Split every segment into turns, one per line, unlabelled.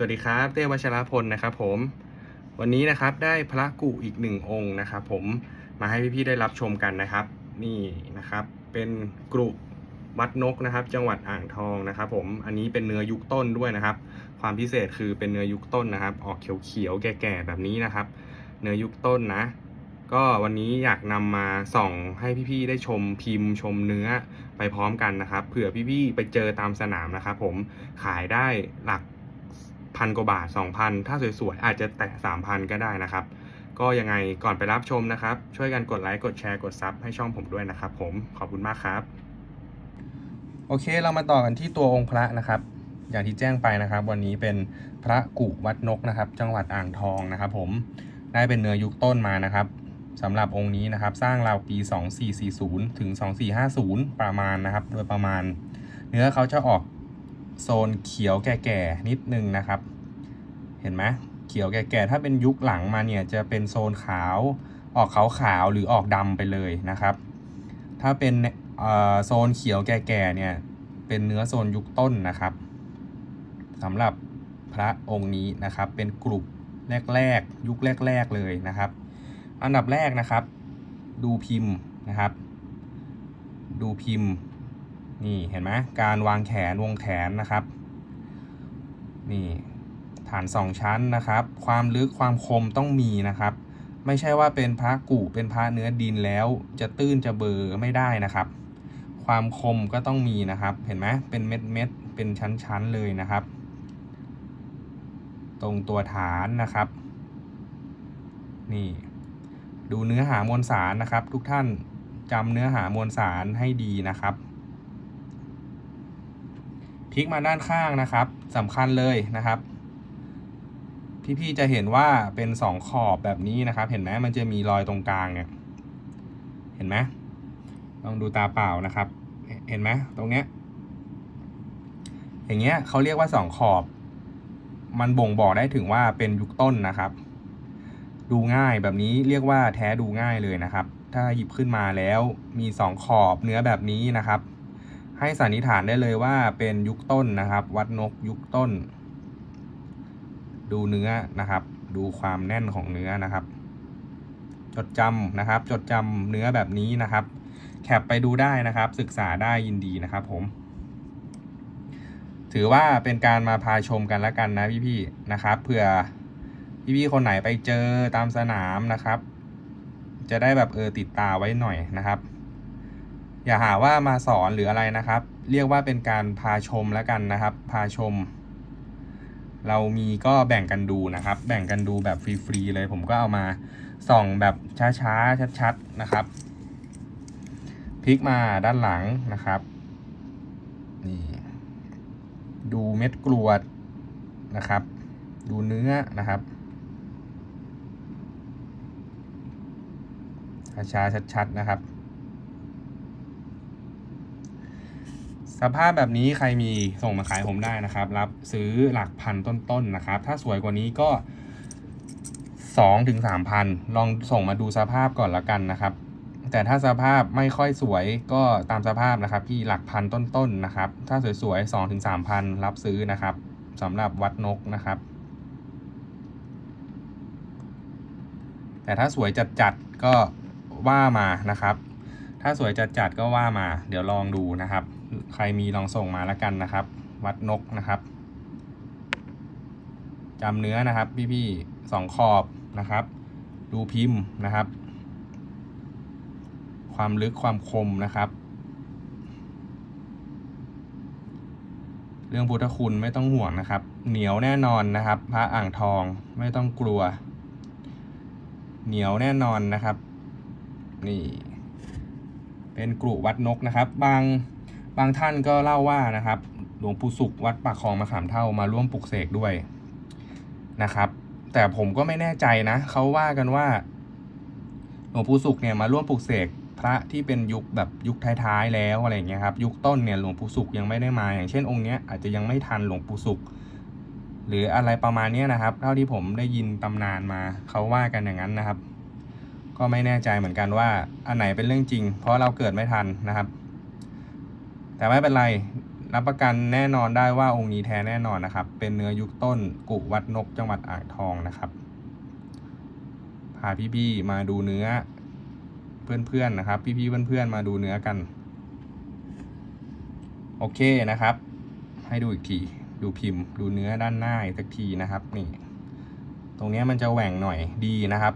สวัสดีครับ เต้วัชรพลนะครับผม วันนี้นะครับได้พระกุอีกหนึ่งองค์นะครับผมมาให้พี่ๆได้รับชมกันนะครับ นี่นะครับ เป็นกรุวัดนกนะครับ จังหวัดอ่างทองนะครับผมอันนี้เป็นเนื้อยุคต้นด้วยนะครับ ความพิเศษคือเป็นเนื้อยุคต้นนะครับ ออกเขียวๆแก่ๆแบบนี้นะครับ เนื้อยุคต้นนะ ก็วันนี้อยากนำมาส่องให้พี่ๆได้ชมพิมพ์ชมเนื้อไปพร้อมกันนะครับเผื่อพี่ๆไปเจอตามสนามนะครับ ผมขายได้หลัก พันกว่าบาท 2,000 ถ้าสวยๆ อาจจะแตะ 3,000 ก็ได้นะครับ ก็ยังไงก่อนไปรับชมนะครับ ช่วยกันกดไลค์ กดแชร์ กดซับให้ช่องผมด้วยนะครับผม ขอบคุณมากครับ โอเค เรามาต่อกันที่ตัวองค์พระนะครับ อย่างที่แจ้งไปนะครับ วันนี้เป็นพระกุวัดนกนะครับ จังหวัดอ่างทองนะครับ ผม ได้เป็นเนื้อยุคต้นมานะครับสำหรับองค์นี้นะครับ สร้างราวปี 2440 ถึง 2450 ประมาณนะครับ โดยประมาณ เนื้อเขาจะออก โซนเขียวแก่ๆนิดนึงนะครับ เห็นไหมเขียวแก่ๆถ้าเป็นยุคหลังมาเนี่ยจะเป็นโซนขาวออกขาวๆหรือออกดำไปเลยนะครับ ถ้าเป็นเอ่อโซนเขียวแก่ๆเนี่ยเป็นเนื้อโซนยุคต้นนะครับสำหรับพระองค์นี้นะครับเป็นกลุ่มแรกๆ ยุคแรก ๆเลยนะครับ อันดับแรกนะครับ ดูพิมพ์นะครับ ดูพิมพ์ นี่เห็นไหมการวางแขนวงแขนนะครับ นี่ฐานสองชั้นนะครับ ความลึกความคมต้องมีนะครับ ไม่ใช่ว่าเป็นพระกุเป็นพระเนื้อดินแล้ว จะตื้นจะเบอร์ไม่ได้นะครับ ความคมก็ต้องมีนะครับ เห็นไหมเป็นเม็ดเม็ดเป็นชั้นๆเลยนะครับ ตรงตัวฐานนะครับ นี่ ดูเนื้อหามวลสารนะครับ ทุกท่านจำเนื้อหามวลสารให้ดีนะครับ พลิกมาด้านข้างนะครับสำคัญเลยนะครับ พี่ๆจะเห็นว่าเป็นสองขอบแบบนี้นะครับ เห็นไหมมันจะมีรอยตรงกลางเนี่ยเห็นไหมลองดูตาเปล่านะครับ เห็นไหมตรงเนี้ยอย่างเงี้ยเขาเรียกว่าสองขอบ มันบ่งบอกได้ถึงว่าเป็นยุคต้นนะครับ ดูง่ายแบบนี้เรียกว่าแท้ดูง่ายเลยนะครับ ถ้าหยิบขึ้นมาแล้วมีสองขอบเนื้อแบบนี้นะครับ ให้สันนิษฐานได้เลยว่าเป็นยุคต้นนะครับ วัดนกยุคต้น ดูเนื้อนะครับ ดูความแน่นของเนื้อนะครับ จดจำนะครับ จดจำเนื้อแบบนี้นะครับ แคปไปดูได้นะครับ ศึกษาได้ยินดีนะครับ ผม ถือว่าเป็นการมาพาชมกันแล้วกันนะพี่ๆนะครับเผื่อพี่ๆคนไหนไปเจอตามสนามนะครับ จะได้แบบเออติดตาไว้หน่อยนะครับ อย่าหาว่ามาสอนหรืออะไรนะครับ เรียกว่าเป็นการพาชมแล้วกันนะครับ พาชม เรามีก็แบ่งกันดูนะครับ แบ่งกันดูแบบฟรีๆเลย ผมก็เอามาส่องแบบช้าๆชัดๆนะครับพลิกมาด้านหลังนะครับนี่ดูเม็ดกรวดนะครับ ดูเนื้อนะครับช้าๆชัดๆนะครับ สภาพแบบนี้ใครมีส่งมาขายผมได้นะครับ รับซื้อหลักพันต้นๆนะครับ ถ้าสวยกว่านี้ก็สองถึงสามพันลองส่งมาดูสภาพก่อนละกันนะครับ แต่ถ้าสภาพไม่ค่อยสวยก็ตามสภาพนะครับที่หลักพันต้นๆนะครับ ถ้าสวยๆสองถึงสามพันรับซื้อนะครับสำหรับวัดนกนะครับ แต่ถ้าสวยจัดๆก็ว่ามานะครับ ถ้าสวยจัดๆก็ว่ามา เดี๋ยวลองดูนะครับ ใครมีลองส่งมาแล้วกันนะครับ วัดนกนะครับจำเนื้อนะครับ พี่ๆสองขอบนะครับ ดูพิมพ์นะครับ ความลึกความคมนะครับ เรื่องพุทธคุณไม่ต้องห่วงนะครับ เหนียวแน่นอนนะครับ พระอ่างทองไม่ต้องกลัว เหนียวแน่นอนนะครับ นี่ เป็นกรุวัดนกนะครับ บาง บางท่านก็เล่าว่านะครับ หลวงปู่สุขวัดปากคลองมะขามเท่ามาร่วมปลุกเสกด้วยนะครับ แต่ผมก็ไม่แน่ใจนะเขาว่ากันว่า หลวงปู่สุขเนี่ยมาร่วมปลุกเสกพระที่เป็นยุคแบบยุคท้ายๆแล้วอะไรอย่างเงี้ยครับ ยุคต้นเนี่ยหลวงปู่สุขยังไม่ได้มา อย่างเช่นองค์เนี้ยอาจจะยังไม่ทันหลวงปู่สุขหรืออะไรประมาณเนี้ยนะครับ เท่าที่ผมได้ยินตำนานมาเขาว่ากันอย่างนั้นนะครับ ก็ไม่แน่ใจเหมือนกันว่าอันไหนเป็นเรื่องจริง เพราะเราเกิดไม่ทันนะครับ แต่ไม่เป็นไร รับประกันแน่นอนได้ว่าองค์นี้แท้แน่นอนนะครับ เป็นเนื้อยุคต้นกุวัดนกจังหวัดอ่างทองนะครับพาพี่ๆมาดูเนื้อเพื่อนๆนะครับ พี่ๆเพื่อนๆมาดูเนื้อกัน โอเคนะครับ ให้ดูอีกทีดูพิมพ์ ดูเนื้อด้านหน้าอีกสักทีนะครับนี่ตรงนี้มันจะแหว่งหน่อยดีนะครับ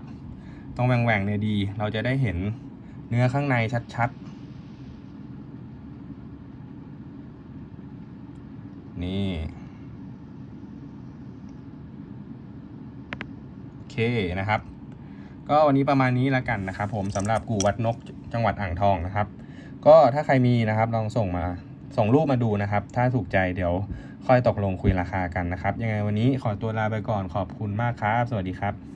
ต้องแหว่งแหว่งๆเนี่ยดี เราจะได้เห็นเนื้อข้างในชัดๆ นี่ โอเคนะครับ ก็วันนี้ประมาณนี้แล้วกันนะครับ ผมสำหรับกูวัดนกจังหวัดอ่างทองนะครับ ก็ถ้าใครมีนะครับลองส่งมาส่งรูปมาดูนะครับ ถ้าถูกใจเดี๋ยวค่อยตกลงคุยราคากันนะครับ ยังไงวันนี้ขอตัวลาไปก่อนขอบคุณมากครับ สวัสดีครับ